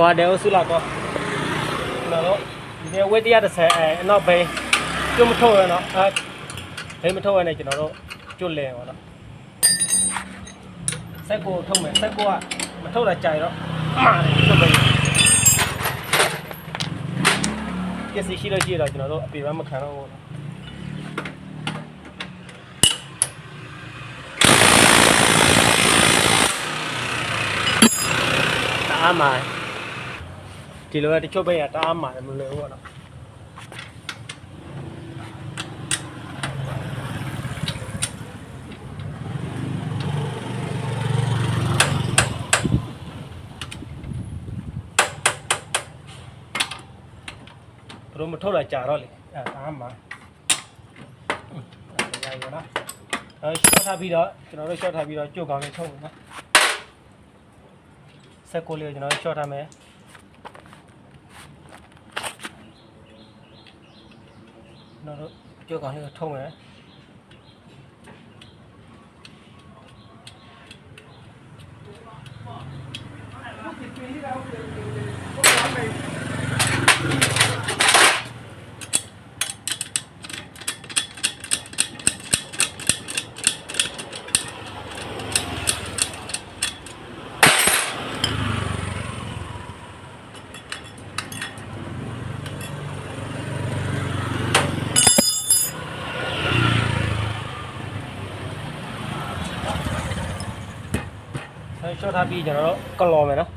ကွာတယ်ဆုလာတော့ကျွန်တော်တို့ဒီဝက်130အဲအနောက်ဘိန်းကျွတ်မထုတ်ရတော့အဲဘိန်းမထုတ်ရနဲ့ကျွန်တော်တို့ကျွတ်လဲပါတော့ဆက်ကိုထုတ်မယ်ဆက်ကိုကမထုတ်တာကြာရတော့မှားတယ်ကျွတ်ဘိန်းပစ္စည်းရှိလို့ရှိရတော့ကျွန်တော်တို့အပေပန်းမခံတော့ဘူးနော်တအားမှာ ဒီလိုကတချို့ဘိန်းကတအားမှာမလွယ်ဘူးပေါ့နော်ဘလို့မထုတ်တာကြာတော့လေအဲဒါမှအဲဒါရရနော်အဲရှော့ထားပြီးတော့ကျွန်တော်တို့ရှော့ထားပြီးတော့ကြိုတ်ကောင်းလေးထုတ်မယ်နော်ဆက်ကိုလေးကိုကျွန်တော်တို့ရှော့ထားမယ် ကျွန်တော်တို့ကြိုတ်ကောင်းလေးကိုထုတ်မယ် အဲရှော့ထားပြီးကျွန်တော်တို့ကလော်မယ်နော်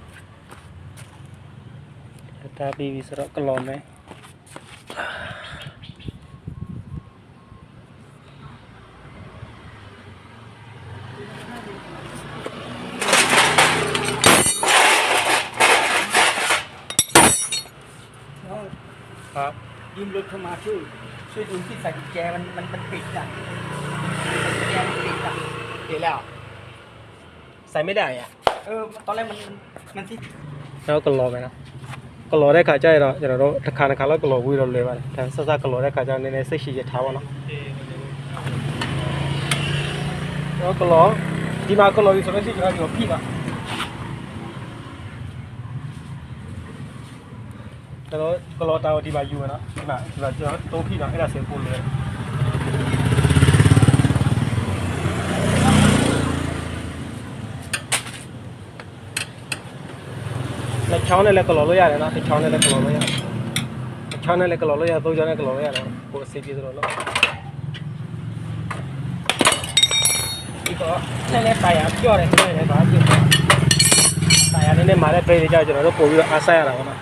ဒါပြီးပြီဆိုတော့ကလော်မယ် ครับ ยืมรถเข้ามาช่วยช่วยดูที่ใส่กุญแจมันมันมันปิดอ่ะกุญแจมันปิดอ่ะเดี๋ยวแล้ว ใส่ไม่ได้อ่ะ เออตอนแรกมันมันที่ แล้วก็รอไปนะကလော်တဲ့ခါကျတော့ကျွန်တော်တို့တစ်ခါတစ်ခါလောက်ကလော်ဝီတော့လွယ်ပါတယ်ဒါဆက်စကလော်တဲ့ခါကျတော့နည်းနည်းစိတ်ရှိရထားပါတော့တော့ကလော်ဒီမှာကလော်ကြီးဆိုလို့ရှိရင်ကျွန်တော်ဒီကိုဖိပါကျွန်တော်ကလော်တာကိုဒီမှာယူမယ်နော်ဒီမှာဒီမှာကျွန်တော်သုံးဖိတာအဲ့ဒါဆင်ပို့လွ ချောင်းနဲ့လည်းကလော်လို့ရတယ်နော်တစ်ချောင်းနဲ့လည်းကလော်လို့ရတယ်တစ်ချောင်းနဲ့လည်းကလော်လို့ရတယ်သုံးချောင်းနဲ့ကလော်လို့ရတယ်ကိုယ်အစီအပြေဆိုတော့နော်ဒီတော့နည်းနည်းတာယာပြော့တယ်နည်းနည်းပါပြော့တာယာနည်းနည်းမာတဲ့ပြေးကြကျွန်တော်တို့ပို့ပြီးတော့အားဆက်ရတာပေါ့နော်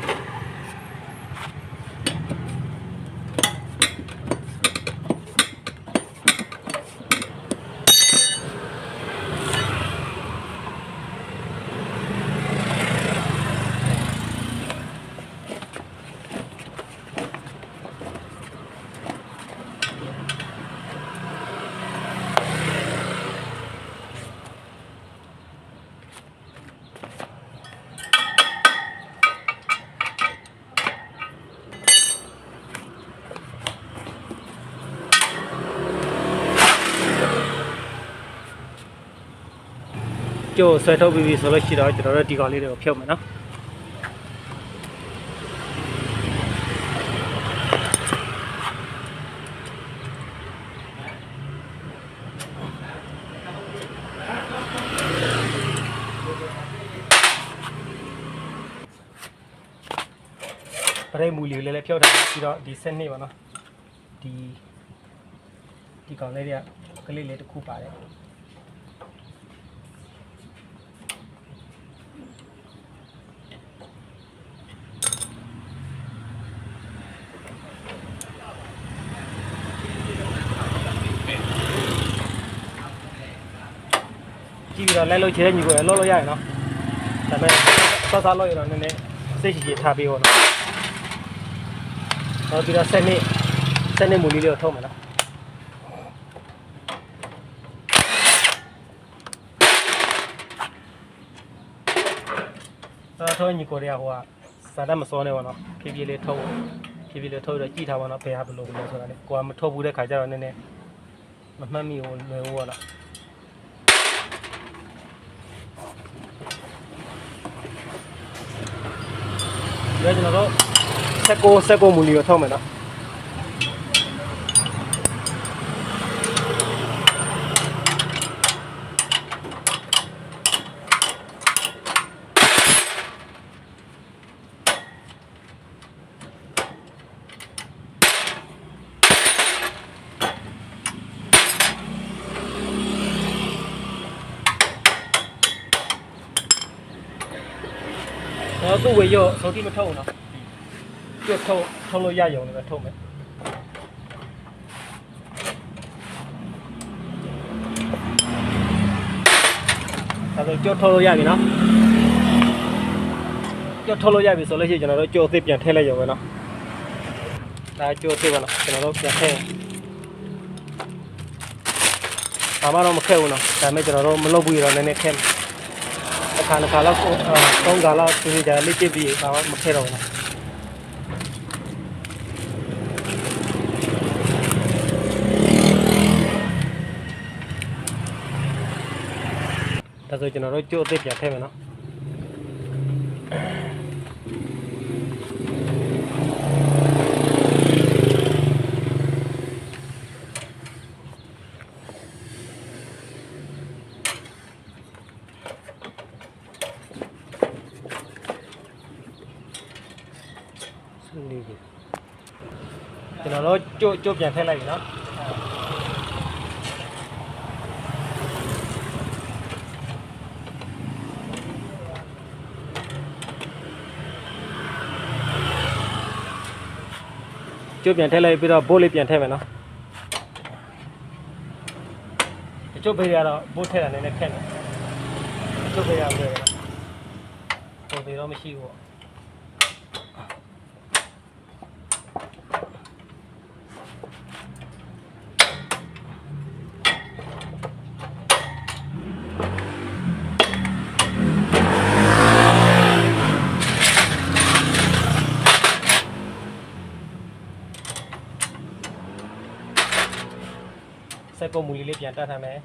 ကျိုးဆွဲထုတ်ပြီးပြီဆိုလို့ရှိတော့ကျွန်တော်တို့ဒီကောင်လေးတွေကိုဖြုတ်မယ်နော်ပရိတ်မူလီလေးလည်းဖြုတ်ထားပြီးတော့ဒီစက်နှစ်ပါနော်ဒီဒီကောင်လေးတွေကကလေးလေးတစ်ခုပါတယ် ကြည့်ပြီးတော့လိုက်လို့ချေတဲ့ညီကိုလည်းလောလို့ရရနော်ဒါပေမဲ့ဆော့ဆော့လို့ရတော့နည်းနည်းစိတ်ရှိရှိထားပြီးတော့နော်နောက်ပြီးတော့ဆက်နှစ်ဆက်နှစ်မူလေးလေးကိုထုတ်မယ်နော်အဲ့တော့ညီကိုတွေကဟိုကစာတတ်မစောနေပါတော့ဖြည်းဖြည်းလေးထုတ်ဖြည်းဖြည်းလေးထုတ်တော့ကြည့်ထားပါတော့ဘယ်ဟာဘယ်လိုဘယ်လိုဆိုတာလေကိုကမထုတ်ဘူးတဲ့ခါကျတော့နည်းနည်းမမှတ်မိဘူးလွယ်ဘူးပေါ့နော် ဒါကျွန်တော်တို့16 16မူလီကိုထုတ်မယ်နော် တော့သူ့ဝေရော့စောတိမထုတ်ဘူးနော်ကျွတ်ထုတ်ထုတ်လို့ရရုံနဲ့ပဲထုတ်မယ်ဒါဆိုကျွတ်ထုတ်လို့ရပြီနော်ကျွတ်ထုတ်လို့ရပြီဆိုလို့ရှိရင်ကျွန်တော်တို့ကြိုအစ်စ်ပြန်ထည့်လိုက်ရုံပဲနော်ဒါကြိုအစ်စ်ပါနော်ကျွန်တော်တို့ပြန်ထည့်ဘာမှတော့မခက်ဘူးနော်ဒါပေမဲ့ကျွန်တော်တို့မလုပ်ဘူးရတော့နည်းနည်းခက်မယ်တစ် ခါတစ်ခါလောက်ကိုအဲသုံးခါလောက်သူကြလေ့ကျင့်ပြီးဘာမှမခဲတော့ဘူးလားဒါဆိုကျွန်တော်တို့ကြိုးအစ်စ်ပြန်ထည့်မယ်နော်ဆွေးနွေးပြီကျွန် တော်တို့ကြိုးကြိုးပြန်ထည့်လိုက်ပြီနော်ကြိုးပြန်ထည့်လိုက်ပြီးတော့ဘိုးလေးပြန်ထည့်မယ်နော်ဒီကျုပ်ဘေးကတော့ဘိုးထည့်တာနည်းနည်းခက်တယ်ဒီကျုပ်ဘေးကဘယ်လိုလဲပုံသေးတော့မရှိဘူး ပေါ့စက်ကုံမူလီလေးပြန်တတ်ထားမယ်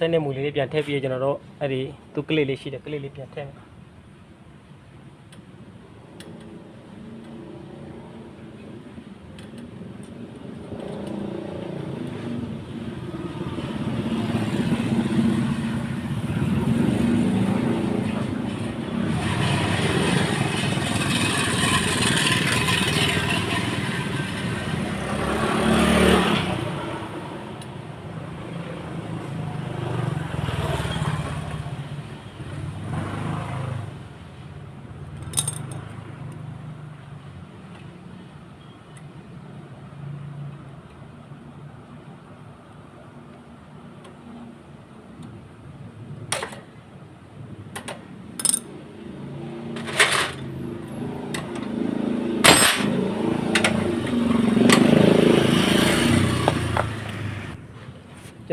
စက်နဲ့မူလီလေးပြန်ထည့်ပြီးကျွန်တော်တို့အဲ့ဒီသူကလေးလေးရှိတယ်ကလေးလေးပြန်ထည့်မယ်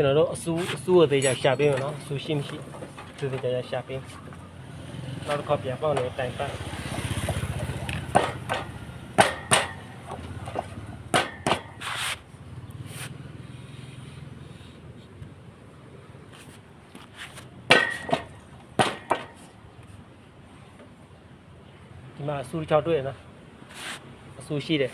ကျွန်တော်တို့အစူးအစူးအသေးချာရှာပေးမယ်နော်အစူးရှိမရှိသူသေးချာချာရှာပေးနောက်တစ်ခါပြန်ပေါက်နေတိုင်ပတ်ဒီမှာအစူးတစ်ချောက်တွေ့ရနော်အစူးရှိတယ်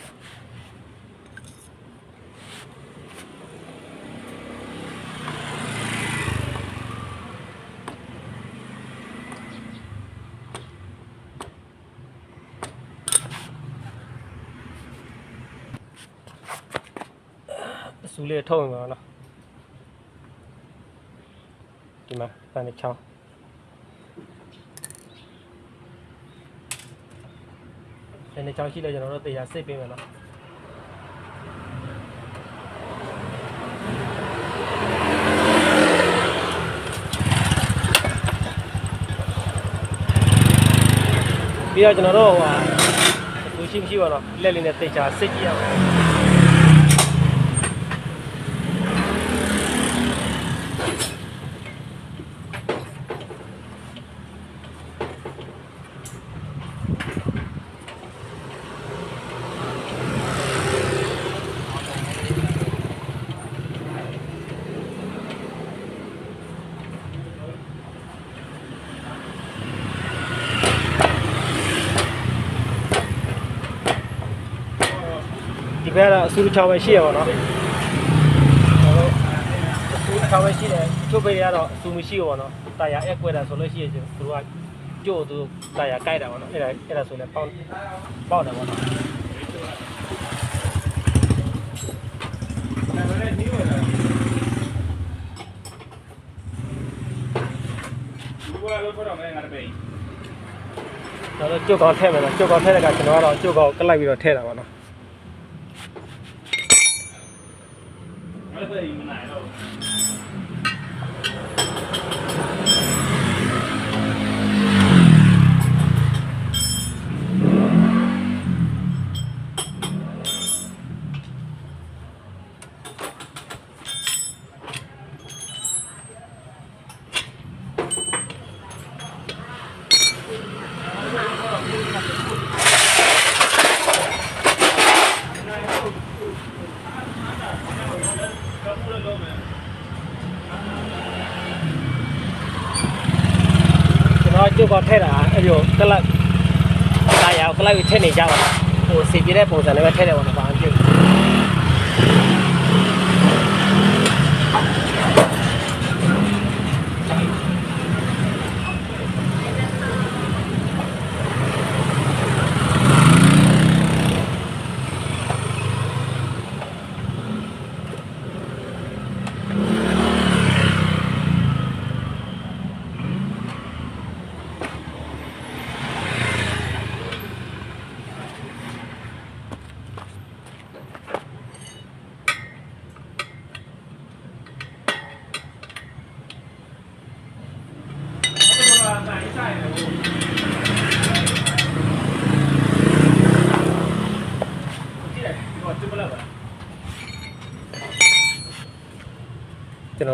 စူ လေးထုတ်ရင်ပါနော်ဒီမှာတန်နေချောင်းတန်နေချောင်းရှိလဲကျွန်တော်တို့တရားစိတ်ပေးမယ်နော်ပြီးတော့ကျွန်တော်တို့ဟိုဟာလူရှိမရှိပါတော့လက်လေးနဲ့တိတ်ချာစိတ်ကြည့်ရအောင် ဘက်ကတော့အစူချောင်းပဲရှိရပါတော့ကျွန်တော်တို့အစူချောင်းပဲရှိတယ်ချုပ်ပေးရတော့အစူမရှိဘူးပေါ့နော်တာယာအက်ကွက်တာဆိုလို့ရှိရင်သူတို့က ကြို့သူတာယာကြိုက်တာပေါ့နော်အဲ့ဒါအဲ့ဒါဆိုလည်းပေါက်ပေါက်တယ်ပေါ့နော် Igual lo fueron en Arbey. ကျွန်တော်တို့ကြို့ကောင်းထည့်မယ်နော်ကြို့ကောင်းထည့်တဲ့ကကျွန်တော်ကတော့ကြို့ကောင်းကလိုက်ပြီးတော့ထည့်တာပေါ့နော် No le puede ir nada, ¿no? ကျွန်တော်ကြို့ကောင်းထည့်တာအဲ့ဒီကိုကလပ်တာယာကိုကလိုက်ပြီးထည့်နေကြပါတော့ဟိုစီပြတဲ့ပုံစံနဲ့ပဲထည့်တယ်ပေါ့နော်ဘာမှမဖြစ်ဘူး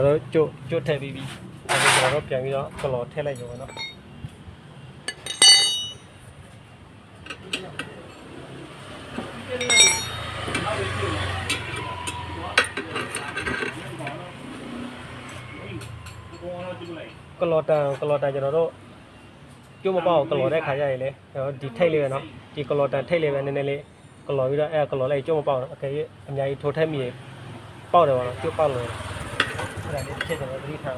တော်တို့ကျွတ်ကျွတ်ထည့်ပြီးပြီအခုကျွန်တော်တို့ပြန်ပြီးတော့ကလော်ထည့်လိုက်ရောနော်ကလော်တန်ကလော်တန်ကျွန်တော်တို့ကျိုးမပေါ့ကလော်တဲ့ခါကြရင်လေကျွန်တော်ဒီထိတ်လေးပဲနော်ဒီကလော်တန်ထိတ်လေးပဲနည်းနည်းလေးကလော်ပြီးတော့အဲကလော်လိုက်ကျိုးမပေါ့နော်အကယ်၍အများကြီးထိုးထက်မိပေါက်တယ်ပေါ့နော်ကျိုးပေါက်လို့ အဲ့ဒါလေးဖြ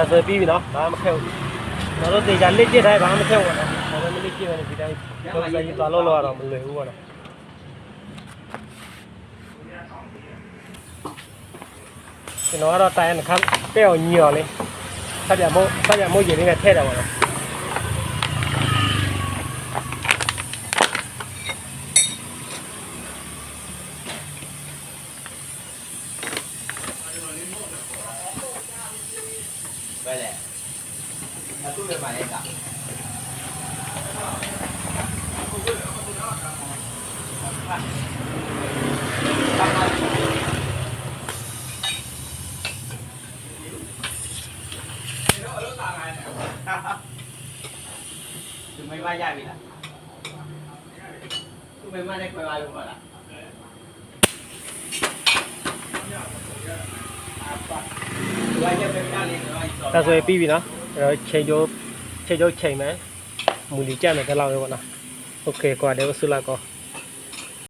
ဆက်ဆွဲပြီးပြီနော်ဘာမှမခက်ဘူးကျွန်တော်တို့တေချာလက်ကျစ်တိုင်းဘာမှမခက်ဘူးနော်ဘာမှမလက်ကျစ်ပဲဒီတိုင်းတော့ဆိုင်ကြီးသွားလို့လောက်ရတော့မလွယ်ဘူးပေါ့နော်ကျွန်တော်ကတော့တိုင်ခမ်းတဲ့အောင်ညီော်လေးဆက်ပြမို့ဆက်ပြမို့ရေလေးနဲ့ထည့်တယ်ပေါ့နော် သူမိမရပြီလားသူမိမနဲ့ခွဲပါလို့ပါလားအပါဝါရပဲပြလေးတော့ ဒါဆိုရင်ပြီးပြီနော်အဲ့တော့ချိန်ကျိုးချိန်ကျိုးချိန်မယ်မူလီကြက်မယ်ဒီလောက်ပဲပေါ့နော်โอเคကွာတယ်ဆုလာကော